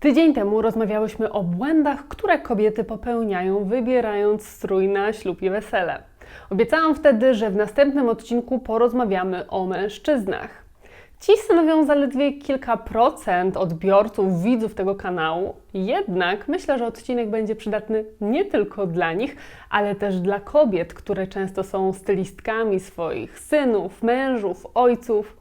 Tydzień temu rozmawiałyśmy o błędach, które kobiety popełniają, wybierając strój na ślub i wesele. Obiecałam wtedy, że w następnym odcinku porozmawiamy o mężczyznach. Ci stanowią zaledwie kilka procent odbiorców, widzów tego kanału, jednak myślę, że odcinek będzie przydatny nie tylko dla nich, ale też dla kobiet, które często są stylistkami swoich synów, mężów, ojców.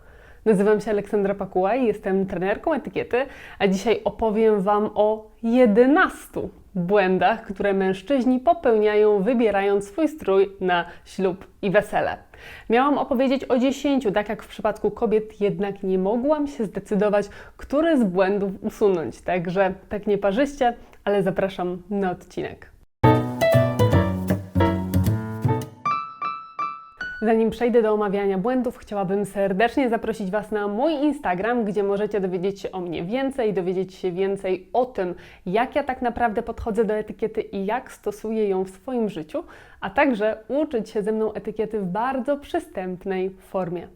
Nazywam się Aleksandra Pakuła i jestem trenerką etykiety, a dzisiaj opowiem Wam o 11 błędach, które mężczyźni popełniają, wybierając swój strój na ślub i wesele. Miałam opowiedzieć o 10, tak jak w przypadku kobiet, jednak nie mogłam się zdecydować, który z błędów usunąć. Także tak nieparzyście, ale zapraszam na odcinek. Zanim przejdę do omawiania błędów, chciałabym serdecznie zaprosić Was na mój Instagram, gdzie możecie dowiedzieć się o mnie więcej, dowiedzieć się więcej o tym, jak ja tak naprawdę podchodzę do etykiety i jak stosuję ją w swoim życiu, a także uczyć się ze mną etykiety w bardzo przystępnej formie.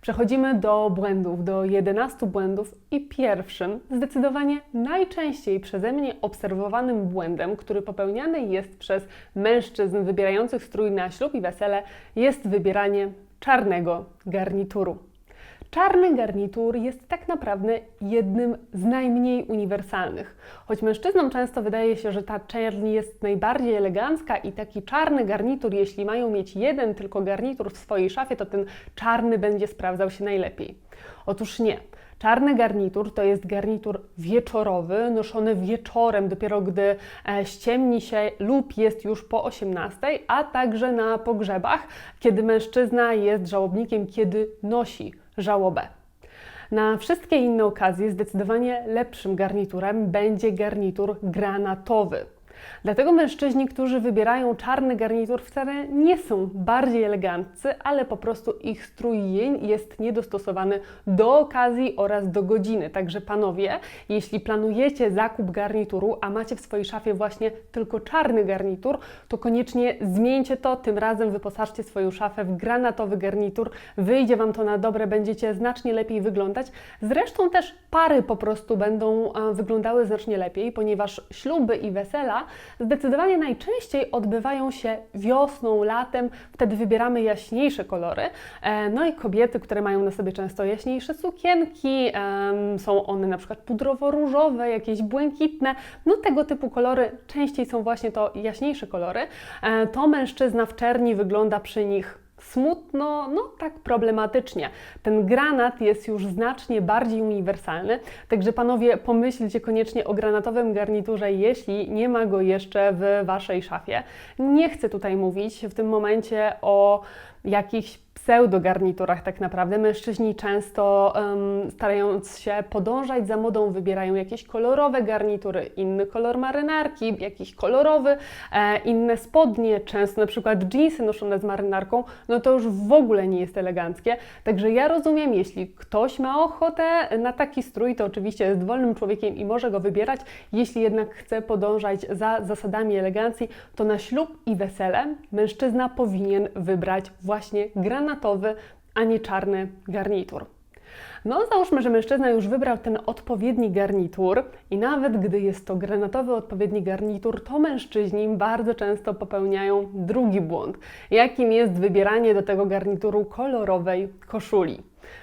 Przechodzimy do błędów, do 11 błędów i pierwszym, zdecydowanie najczęściej przeze mnie obserwowanym błędem, który popełniany jest przez mężczyzn wybierających strój na ślub i wesele, jest wybieranie czarnego garnituru. Czarny garnitur jest tak naprawdę jednym z najmniej uniwersalnych. Choć mężczyznom często wydaje się, że ta czerń jest najbardziej elegancka i taki czarny garnitur, jeśli mają mieć jeden tylko garnitur w swojej szafie, to ten czarny będzie sprawdzał się najlepiej. Otóż nie. Czarny garnitur to jest garnitur wieczorowy, noszony wieczorem, dopiero gdy e, ściemni się lub jest już po 18, a także na pogrzebach, kiedy mężczyzna jest żałobnikiem, kiedy nosi żałobę. Na wszystkie inne okazje zdecydowanie lepszym garniturem będzie garnitur granatowy. Dlatego mężczyźni, którzy wybierają czarny garnitur, wcale nie są bardziej eleganccy, ale po prostu ich strój jest niedostosowany do okazji oraz do godziny. Także panowie, jeśli planujecie zakup garnituru, a macie w swojej szafie właśnie tylko czarny garnitur, to koniecznie zmieńcie to. Tym razem wyposażcie swoją szafę w granatowy garnitur. Wyjdzie Wam to na dobre, będziecie znacznie lepiej wyglądać. Zresztą też pary po prostu będą wyglądały znacznie lepiej, ponieważ śluby i wesela zdecydowanie najczęściej odbywają się wiosną, latem, wtedy wybieramy jaśniejsze kolory. E, no i kobiety, które mają na sobie często jaśniejsze sukienki, są one na przykład pudrowo-różowe, jakieś błękitne, no tego typu kolory częściej są właśnie to jaśniejsze kolory. E, to mężczyzna w czerni wygląda przy nich smutno, no tak problematycznie. Ten granat jest już znacznie bardziej uniwersalny, także panowie pomyślcie koniecznie o granatowym garniturze, jeśli nie ma go jeszcze w waszej szafie. Nie chcę tutaj mówić w tym momencie o jakichś pseudogarniturach tak naprawdę. Mężczyźni często um, starając się podążać za modą wybierają jakieś kolorowe garnitury, inny kolor marynarki, jakiś kolorowy, e, inne spodnie, często na przykład jeansy noszone z marynarką, no to już w ogóle nie jest eleganckie. Także ja rozumiem, jeśli ktoś ma ochotę na taki strój, to oczywiście jest wolnym człowiekiem i może go wybierać. Jeśli jednak chce podążać za zasadami elegancji, to na ślub i wesele mężczyzna powinien wybrać właśnie granat granatowy, a nie czarny garnitur. No, załóżmy, że mężczyzna już wybrał ten odpowiedni garnitur i nawet gdy jest to granatowy odpowiedni garnitur, to mężczyźni bardzo często popełniają drugi błąd, jakim jest wybieranie do tego garnituru kolorowej koszuli.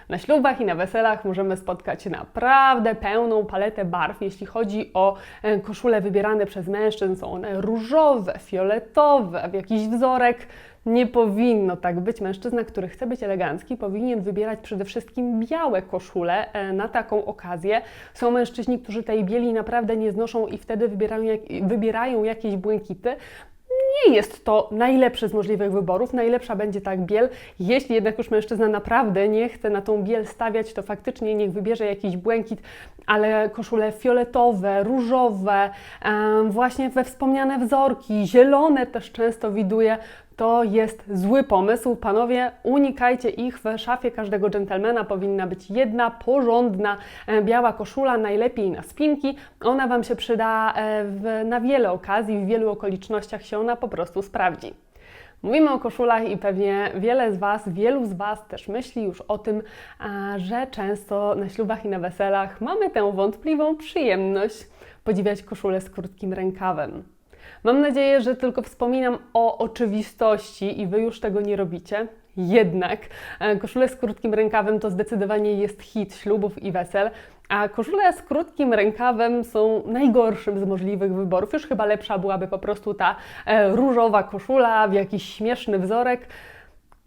Na ślubach i na weselach możemy spotkać naprawdę pełną paletę barw. Jeśli chodzi o e, koszule wybierane przez mężczyzn, są one różowe, fioletowe, w jakiś wzorek. Nie powinno tak być. Mężczyzna, który chce być elegancki, powinien wybierać przede wszystkim białe koszule e, na taką okazję. Są mężczyźni, którzy tej bieli naprawdę nie znoszą i wtedy wybierają, wybierają jakieś błękity nie jest to najlepszy z możliwych wyborów. Najlepsza będzie tak biel. Jeśli jednak już mężczyzna naprawdę nie chce na tą biel stawiać, to faktycznie niech wybierze jakiś błękit, ale koszule fioletowe, różowe, właśnie we wspomniane wzorki, zielone też często widuję to jest zły pomysł. Panowie, unikajcie ich. W szafie każdego dżentelmena powinna być jedna porządna e, biała koszula, najlepiej na spinki. Ona Wam się przyda e, w, na wiele okazji, w wielu okolicznościach się ona po prostu sprawdzi. Mówimy o koszulach i pewnie wiele z Was, wielu z Was też myśli już o tym, że często na ślubach i na weselach mamy tę wątpliwą przyjemność podziwiać koszulę z krótkim rękawem. Mam nadzieję, że tylko wspominam o oczywistości i Wy już tego nie robicie. Jednak e, koszule z krótkim rękawem to zdecydowanie jest hit ślubów i wesel, a koszule z krótkim rękawem są najgorszym z możliwych wyborów. Już chyba lepsza byłaby po prostu ta e, różowa koszula w jakiś śmieszny wzorek.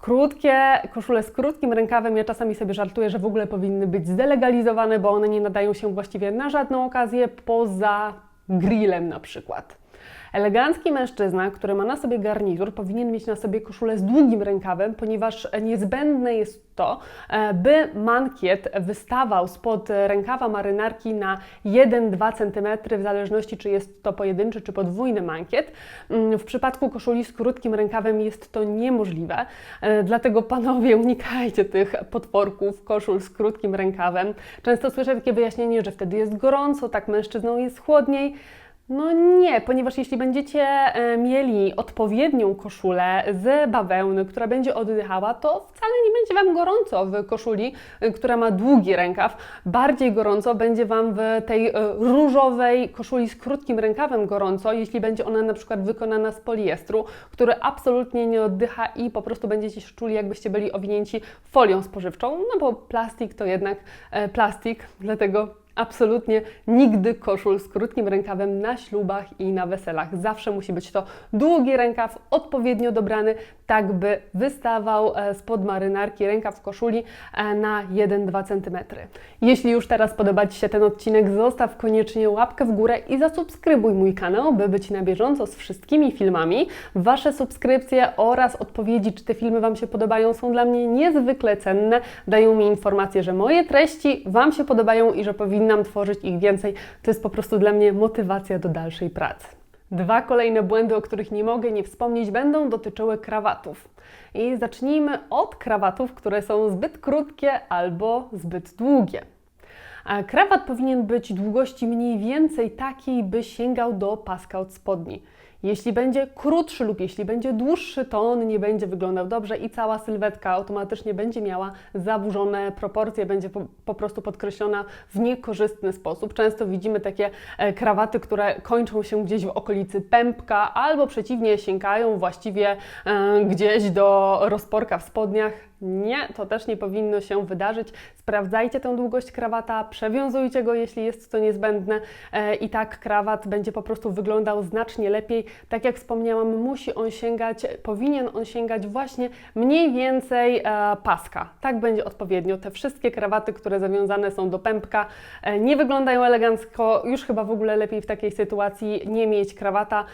Krótkie koszule z krótkim rękawem, ja czasami sobie żartuję, że w ogóle powinny być zdelegalizowane, bo one nie nadają się właściwie na żadną okazję poza grillem na przykład. Elegancki mężczyzna, który ma na sobie garnitur, powinien mieć na sobie koszulę z długim rękawem, ponieważ niezbędne jest to, e, by mankiet wystawał spod rękawa marynarki na 1-2 cm, w zależności czy jest to pojedynczy czy podwójny mankiet. Mm, W przypadku koszuli z krótkim rękawem jest to niemożliwe, e, dlatego panowie unikajcie tych potworków koszul z krótkim rękawem. Często słyszę takie wyjaśnienie, że wtedy jest gorąco, tak mężczyznom jest chłodniej. No nie, ponieważ jeśli będziecie e, mieli odpowiednią koszulę z bawełny, która będzie oddychała, to wcale nie będzie Wam gorąco w koszuli, e, która ma długi rękaw. Bardziej gorąco będzie Wam w tej e, różowej koszuli z krótkim rękawem gorąco, jeśli będzie ona na przykład wykonana z poliestru, który absolutnie nie oddycha i po prostu będziecie się czuli, jakbyście byli owinięci folią spożywczą, no bo plastik to jednak plastik, dlatego absolutnie nigdy koszul z krótkim rękawem na ślubach i na weselach. Zawsze musi być to długi rękaw, odpowiednio dobrany, tak by wystawał e, spod marynarki rękaw koszuli e, na 1-2 cm. Jeśli już teraz podoba Ci się ten odcinek, zostaw koniecznie łapkę w górę i zasubskrybuj mój kanał, by być na bieżąco z wszystkimi filmami. Wasze subskrypcje oraz odpowiedzi, czy te filmy Wam się podobają, są dla mnie niezwykle cenne. Dają mi informację, że moje treści Wam się podobają i że powinnam tworzyć ich więcej. To jest po prostu dla mnie motywacja do dalszej pracy. Dwa kolejne błędy, o których nie mogę nie wspomnieć, będą dotyczyły krawatów. I zacznijmy od krawatów, które są zbyt krótkie albo zbyt długie. A krawat powinien być długości mniej więcej takiej, by sięgał do paska od spodni. Jeśli będzie krótszy lub jeśli będzie dłuższy, to on nie będzie wyglądał dobrze i cała sylwetka automatycznie będzie miała zaburzone proporcje, będzie po, po prostu podkreślona w niekorzystny sposób. Często widzimy takie e, krawaty, które kończą się gdzieś w okolicy pępka albo przeciwnie sięgają właściwie e, gdzieś do rozporka w spodniach. Nie, to też nie powinno się wydarzyć. Sprawdzajcie tę długość krawata, przewiązujcie go, jeśli jest to niezbędne e, i tak krawat będzie po prostu wyglądał znacznie lepiej. Tak jak wspomniałam, musi on sięgać, powinien on sięgać właśnie mniej więcej e, paska. Tak będzie odpowiednio. Te wszystkie krawaty, które zawiązane są do pępka, e, nie wyglądają elegancko. Już chyba w ogóle lepiej w takiej sytuacji nie mieć krawata,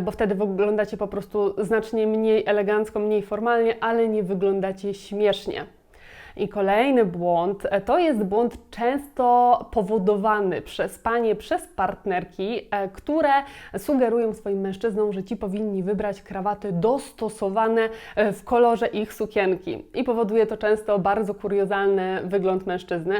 bo wtedy wyglądacie po prostu znacznie mniej elegancko, mniej formalnie, ale nie wyglądacie. I kolejny błąd e, to jest błąd często powodowany przez panie, przez partnerki, e, które sugerują swoim mężczyznom, że ci powinni wybrać krawaty dostosowane e, w kolorze ich sukienki. I powoduje to często bardzo kuriozalny wygląd mężczyzny,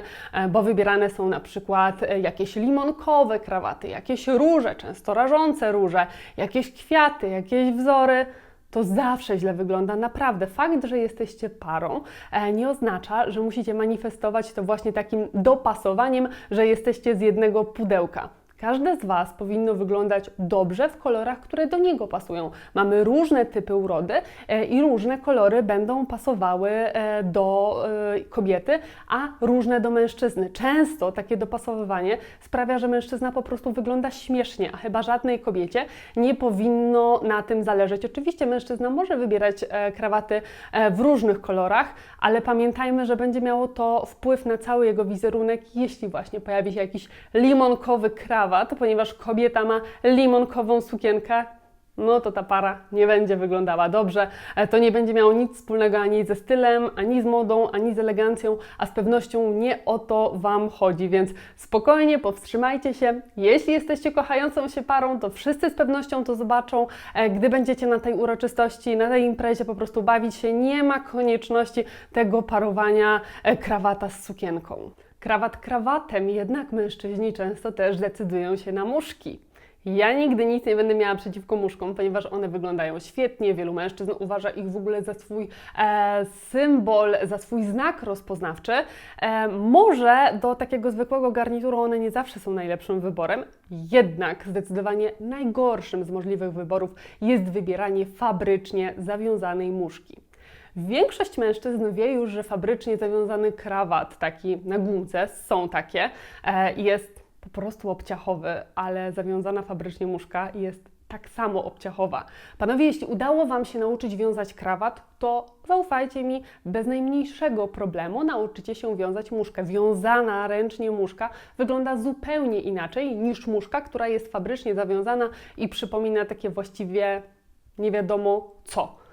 bo wybierane są na przykład jakieś limonkowe krawaty, jakieś róże, często rażące róże, jakieś kwiaty, jakieś wzory to zawsze źle wygląda. Naprawdę, fakt, że jesteście parą, e, nie oznacza, że musicie manifestować to właśnie takim dopasowaniem, że jesteście z jednego pudełka. Każde z Was powinno wyglądać dobrze w kolorach, które do niego pasują. Mamy różne typy urody e, i różne kolory będą pasowały e, do e, kobiety, a różne do mężczyzny. Często takie dopasowywanie sprawia, że mężczyzna po prostu wygląda śmiesznie, a chyba żadnej kobiecie nie powinno na tym zależeć. Oczywiście mężczyzna może wybierać krawaty w różnych kolorach, ale pamiętajmy, że będzie miało to wpływ na cały jego wizerunek, jeśli właśnie pojawi się jakiś limonkowy krawat, ponieważ kobieta ma limonkową sukienkę, no to ta para nie będzie wyglądała dobrze. E, To nie będzie miało nic wspólnego ani ze stylem, ani z modą, ani z elegancją, a z pewnością nie o to Wam chodzi, więc spokojnie powstrzymajcie się. Jeśli jesteście kochającą się parą, to wszyscy z pewnością to zobaczą. E, Gdy będziecie na tej uroczystości, na tej imprezie po prostu bawić się, nie ma konieczności tego parowania e, krawata z sukienką. Krawat krawatem, jednak mężczyźni często też decydują się na muszki. Ja nigdy nic nie będę miała przeciwko muszkom, ponieważ one wyglądają świetnie. Wielu mężczyzn uważa ich w ogóle za swój e, symbol, za swój znak rozpoznawczy. E, może do takiego zwykłego garnituru one nie zawsze są najlepszym wyborem, jednak zdecydowanie najgorszym z możliwych wyborów jest wybieranie fabrycznie zawiązanej muszki. Większość mężczyzn wie już, że fabrycznie zawiązany krawat, taki na gumce, są takie, e, jest po prostu obciachowy, ale zawiązana fabrycznie muszka jest tak samo obciachowa. Panowie, jeśli udało Wam się nauczyć wiązać krawat, to zaufajcie mi, bez najmniejszego problemu nauczycie się wiązać muszkę. Wiązana ręcznie muszka wygląda zupełnie inaczej niż muszka, która jest fabrycznie zawiązana i przypomina takie właściwie nie wiadomo co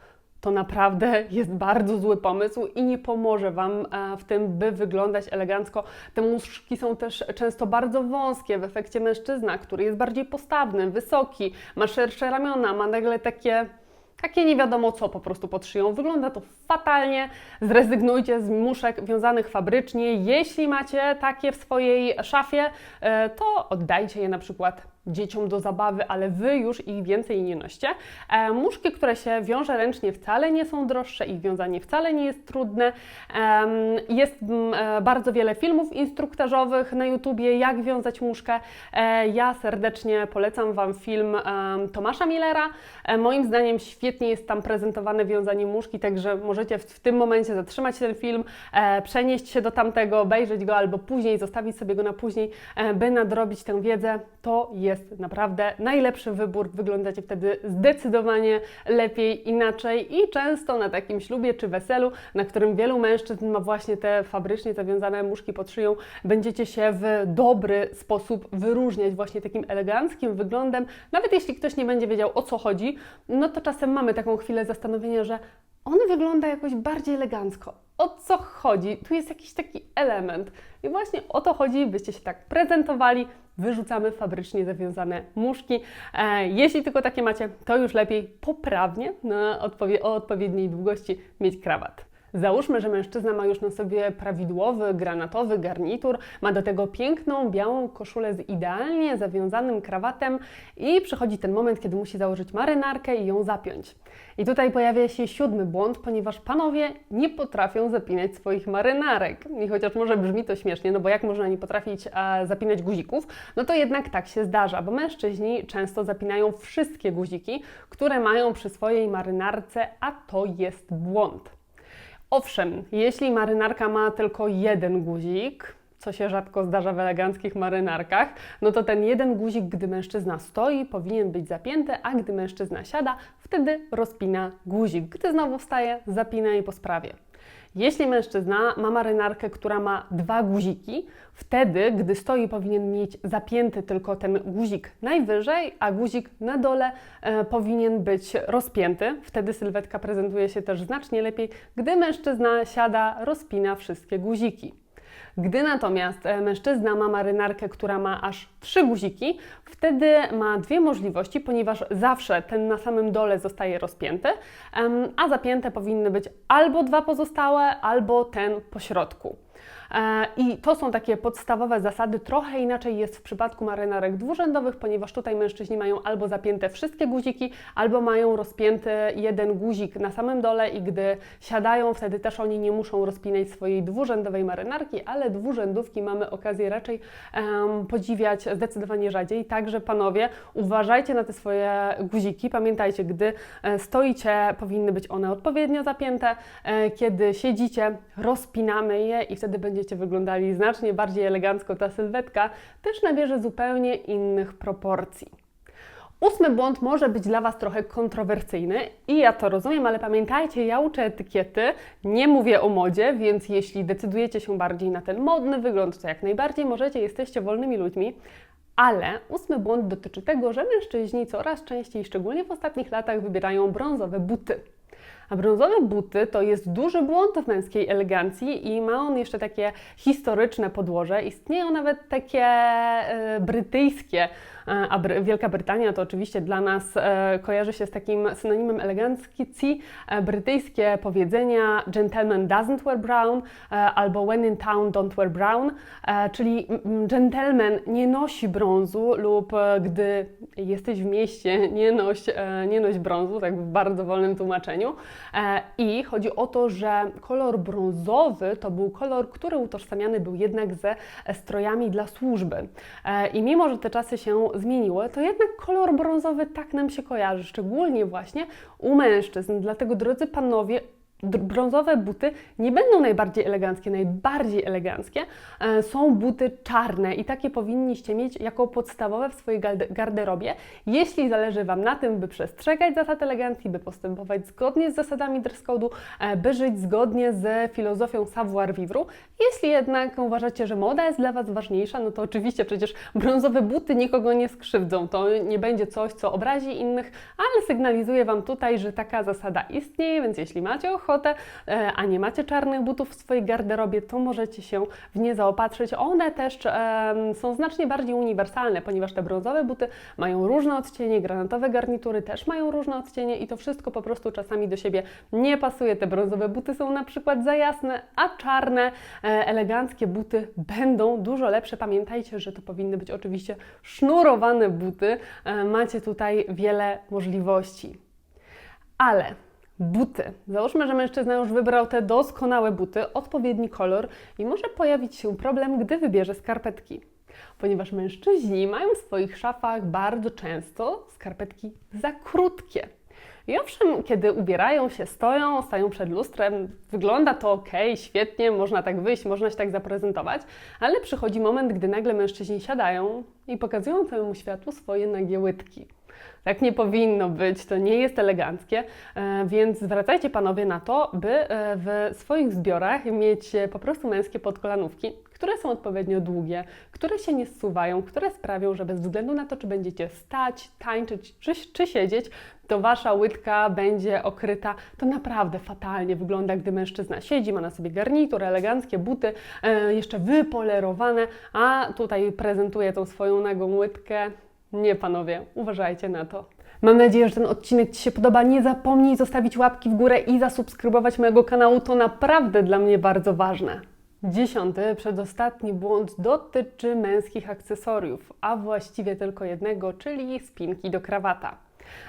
to naprawdę jest bardzo zły pomysł i nie pomoże Wam e, w tym, by wyglądać elegancko. Te muszki są też często bardzo wąskie. W efekcie mężczyzna, który jest bardziej postawny, wysoki, ma szersze ramiona, ma nagle takie takie nie wiadomo co po prostu pod szyją. Wygląda to fatalnie. Zrezygnujcie z muszek wiązanych fabrycznie. Jeśli macie takie w swojej szafie, e, to oddajcie je na przykład dzieciom do zabawy, ale Wy już ich więcej nie noście. E, muszki, które się wiąże ręcznie wcale nie są droższe, ich wiązanie wcale nie jest trudne. Jest e, bardzo wiele filmów instruktażowych na YouTubie, jak wiązać muszkę. Ja serdecznie polecam Wam film Tomasza Millera. Moim zdaniem świetnie jest tam prezentowane wiązanie muszki, także możecie w, w tym momencie zatrzymać ten film, przenieść się do tamtego, obejrzeć go albo później, zostawić sobie go na później, by nadrobić tę wiedzę. To jest jest naprawdę najlepszy wybór. Wyglądacie wtedy zdecydowanie lepiej, inaczej i często na takim ślubie czy weselu, na którym wielu mężczyzn ma właśnie te fabrycznie zawiązane muszki pod szyją, będziecie się w dobry sposób wyróżniać właśnie takim eleganckim wyglądem. Nawet jeśli ktoś nie będzie wiedział o co chodzi, no to czasem mamy taką chwilę zastanowienia, że on wygląda jakoś bardziej elegancko. O co chodzi? Tu jest jakiś taki element. I właśnie o to chodzi, byście się tak prezentowali. Wyrzucamy fabrycznie zawiązane muszki. E, jeśli tylko takie macie, to już lepiej poprawnie na odpowie o odpowiedniej długości mieć krawat. Załóżmy, że mężczyzna ma już na sobie prawidłowy, granatowy garnitur, ma do tego piękną, białą koszulę z idealnie zawiązanym krawatem i przychodzi ten moment, kiedy musi założyć marynarkę i ją zapiąć. I tutaj pojawia się siódmy błąd, ponieważ panowie nie potrafią zapinać swoich marynarek. I chociaż może brzmi to śmiesznie, no bo jak można nie potrafić e, zapinać guzików, no to jednak tak się zdarza, bo mężczyźni często zapinają wszystkie guziki, które mają przy swojej marynarce, a to jest błąd. Owszem, jeśli marynarka ma tylko jeden guzik, co się rzadko zdarza w eleganckich marynarkach, no to ten jeden guzik, gdy mężczyzna stoi, powinien być zapięty, a gdy mężczyzna siada, wtedy rozpina guzik. Gdy znowu wstaje, zapina i po sprawie. Jeśli mężczyzna ma marynarkę, która ma dwa guziki, wtedy, gdy stoi, powinien mieć zapięty tylko ten guzik najwyżej, a guzik na dole e, powinien być rozpięty. Wtedy sylwetka prezentuje się też znacznie lepiej. Gdy mężczyzna siada, rozpina wszystkie guziki. Gdy natomiast e, mężczyzna ma marynarkę, która ma aż trzy guziki, wtedy ma dwie możliwości, ponieważ zawsze ten na samym dole zostaje rozpięty, a zapięte powinny być albo dwa pozostałe, albo ten po środku. E, I to są takie podstawowe zasady. Trochę inaczej jest w przypadku marynarek dwurzędowych, ponieważ tutaj mężczyźni mają albo zapięte wszystkie guziki, albo mają rozpięty jeden guzik na samym dole i gdy siadają, wtedy też oni nie muszą rozpinać swojej dwurzędowej marynarki, ale dwurzędówki mamy okazję raczej um, podziwiać zdecydowanie rzadziej. Także panowie, uważajcie na te swoje guziki. Pamiętajcie, gdy e, stoicie, powinny być one odpowiednio zapięte. E, kiedy siedzicie, rozpinamy je i wtedy będzie będziecie wyglądali znacznie bardziej elegancko, ta sylwetka też nabierze zupełnie innych proporcji. Ósmy błąd może być dla Was trochę kontrowersyjny i ja to rozumiem, ale pamiętajcie, ja uczę etykiety, nie mówię o modzie, więc jeśli decydujecie się bardziej na ten modny wygląd, to jak najbardziej możecie, jesteście wolnymi ludźmi. Ale ósmy błąd dotyczy tego, że mężczyźni coraz częściej, szczególnie w ostatnich latach, wybierają brązowe buty. A brązowe buty to jest duży błąd w męskiej elegancji i ma on jeszcze takie historyczne podłoże. Istnieją nawet takie e, brytyjskie a Br- Wielka Brytania to oczywiście dla nas e, kojarzy się z takim synonimem elegancki, e, brytyjskie powiedzenia gentleman doesn't wear brown e, albo when in town don't wear brown, e, czyli gentleman nie nosi brązu lub e, gdy jesteś w mieście nie noś, e, nie noś brązu, tak w bardzo wolnym tłumaczeniu. E, I chodzi o to, że kolor brązowy to był kolor, który utożsamiany był jednak ze strojami dla służby. E, I mimo, że te czasy się zmieniły, to jednak kolor brązowy tak nam się kojarzy, szczególnie właśnie u mężczyzn. Dlatego, drodzy panowie, brązowe buty nie będą najbardziej eleganckie. Najbardziej eleganckie e, są buty czarne i takie powinniście mieć jako podstawowe w swojej garde- garderobie, jeśli zależy Wam na tym, by przestrzegać zasad elegancji, by postępować zgodnie z zasadami dress code'u, e, by żyć zgodnie z filozofią savoir vivre. Jeśli jednak uważacie, że moda jest dla Was ważniejsza, no to oczywiście przecież brązowe buty nikogo nie skrzywdzą. To nie będzie coś, co obrazi innych, ale sygnalizuję Wam tutaj, że taka zasada istnieje, więc jeśli macie ochotę, e, a nie macie czarnych butów w swojej garderobie, to możecie się w nie zaopatrzyć. One też em, są znacznie bardziej uniwersalne, ponieważ te brązowe buty mają różne odcienie, granatowe garnitury też mają różne odcienie i to wszystko po prostu czasami do siebie nie pasuje. Te brązowe buty są na przykład za jasne, a czarne, e, eleganckie buty będą dużo lepsze. Pamiętajcie, że to powinny być oczywiście sznurowane buty. E, Macie tutaj wiele możliwości. Ale buty. Załóżmy, że mężczyzna już wybrał te doskonałe buty, odpowiedni kolor i może pojawić się problem, gdy wybierze skarpetki. Ponieważ mężczyźni mają w swoich szafach bardzo często skarpetki za krótkie. I owszem, kiedy ubierają się, stoją, stają przed lustrem, wygląda to ok, świetnie, można tak wyjść, można się tak zaprezentować, ale przychodzi moment, gdy nagle mężczyźni siadają i pokazują całemu światu swoje nagie łydki. Tak nie powinno być, to nie jest eleganckie, e, więc zwracajcie panowie na to, by e, w swoich zbiorach mieć e, po prostu męskie podkolanówki, które są odpowiednio długie, które się nie zsuwają, które sprawią, że bez względu na to, czy będziecie stać, tańczyć czy, czy siedzieć, to wasza łydka będzie okryta. To naprawdę fatalnie wygląda, gdy mężczyzna siedzi, ma na sobie garnitur, eleganckie buty, jeszcze wypolerowane, a tutaj prezentuje tą swoją nagą łydkę. Nie, panowie, uważajcie na to. Mam nadzieję, że ten odcinek Ci się podoba. Nie zapomnij zostawić łapki w górę i zasubskrybować mojego kanału. To naprawdę dla mnie bardzo ważne. Dziesiąty, przedostatni błąd dotyczy męskich akcesoriów, a właściwie tylko jednego, czyli spinki do krawata.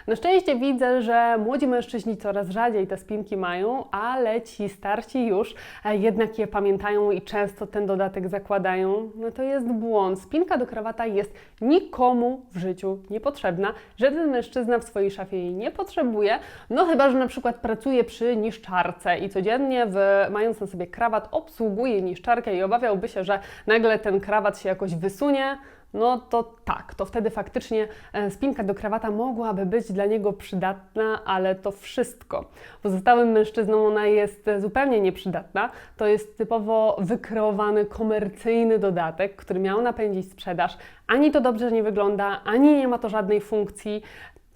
Na szczęście widzę, że młodzi mężczyźni coraz rzadziej te spinki mają, ale ci starsi już e, jednak je pamiętają i często ten dodatek zakładają. No to jest błąd. Spinka do krawata jest nikomu w życiu niepotrzebna. Żaden mężczyzna w swojej szafie jej nie potrzebuje, no chyba, że na przykład pracuje przy niszczarce i codziennie, w, mając na sobie krawat, obsługuje niszczarkę i obawiałby się, że nagle ten krawat się jakoś wysunie, no to tak, to wtedy faktycznie e, spinka do krawata mogłaby być dla niego przydatna, ale to wszystko. Pozostałym mężczyznom ona jest e, zupełnie nieprzydatna. To jest typowo wykreowany komercyjny dodatek, który miał napędzić sprzedaż. Ani to dobrze nie wygląda, ani nie ma to żadnej funkcji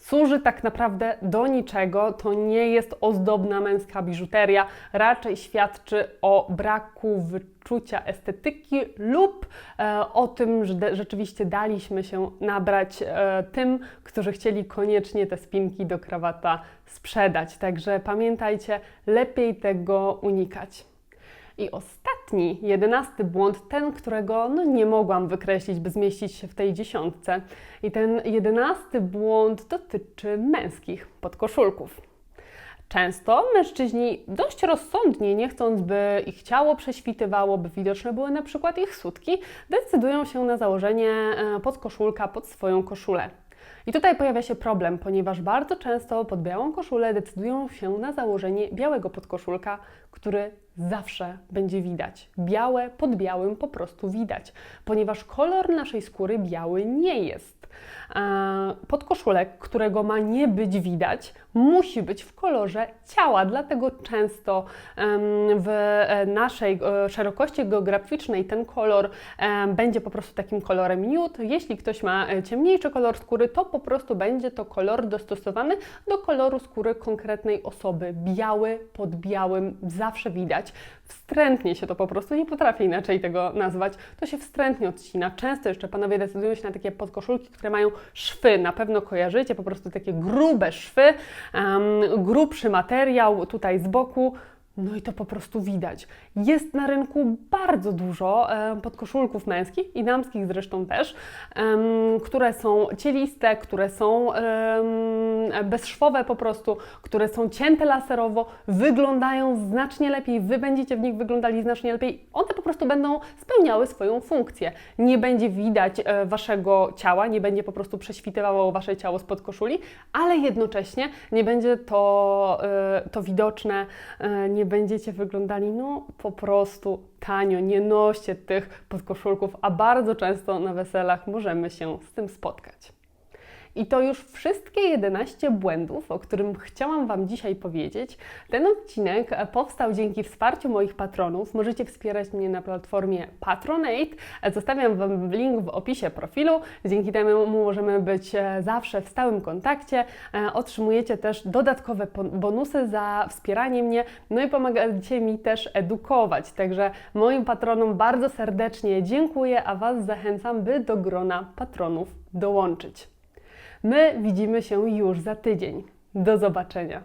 służy tak naprawdę do niczego. To nie jest ozdobna męska biżuteria, raczej świadczy o braku wyczucia estetyki lub e, o tym, że de- rzeczywiście daliśmy się nabrać e, tym, którzy chcieli koniecznie te spinki do krawata sprzedać. Także pamiętajcie, lepiej tego unikać. I ostatni, jedenasty błąd, ten, którego no, nie mogłam wykreślić, by zmieścić się w tej dziesiątce. I ten jedenasty błąd dotyczy męskich podkoszulków. Często mężczyźni dość rozsądnie, nie chcąc, by ich ciało prześwitywało, by widoczne były na przykład ich sutki, decydują się na założenie e, podkoszulka pod swoją koszulę. I tutaj pojawia się problem, ponieważ bardzo często pod białą koszulę decydują się na założenie białego podkoszulka, który zawsze będzie widać. Białe pod białym po prostu widać, ponieważ kolor naszej skóry biały nie jest. Podkoszulek, którego ma nie być widać, musi być w kolorze ciała, dlatego często w e, naszej e, szerokości geograficznej ten kolor będzie po prostu takim kolorem nude. Jeśli ktoś ma e, ciemniejszy kolor skóry, to po prostu będzie to kolor dostosowany do koloru skóry konkretnej osoby. Biały pod białym zawsze widać. Wstrętnie się to po prostu, nie potrafię inaczej tego nazwać, to się wstrętnie odcina. Często jeszcze panowie decydują się na takie podkoszulki, które mają szwy. Na pewno kojarzycie po prostu takie grube szwy, em, grubszy materiał tutaj z boku. No i to po prostu widać. Jest na rynku bardzo dużo podkoszulków męskich i damskich zresztą też, które są cieliste, które są bezszwowe po prostu, które są cięte laserowo, wyglądają znacznie lepiej, Wy będziecie w nich wyglądali znacznie lepiej. One po prostu będą spełniały swoją funkcję. Nie będzie widać e, Waszego ciała, nie będzie po prostu prześwitywało Wasze ciało spod koszuli, ale jednocześnie nie będzie to, e, to widoczne, e, będziecie wyglądali no po prostu tanio, nie noście tych podkoszulków, a bardzo często na weselach możemy się z tym spotkać. I to już wszystkie 11 błędów, o którym chciałam Wam dzisiaj powiedzieć. Ten odcinek powstał dzięki wsparciu moich patronów. Możecie wspierać mnie na platformie Patronate. Zostawiam Wam link w opisie profilu. Dzięki temu możemy być e, zawsze w stałym kontakcie. E, Otrzymujecie też dodatkowe bonusy za wspieranie mnie, no i pomagacie mi też edukować. Także moim patronom bardzo serdecznie dziękuję, a Was zachęcam, by do grona patronów dołączyć. My widzimy się już za tydzień. Do zobaczenia.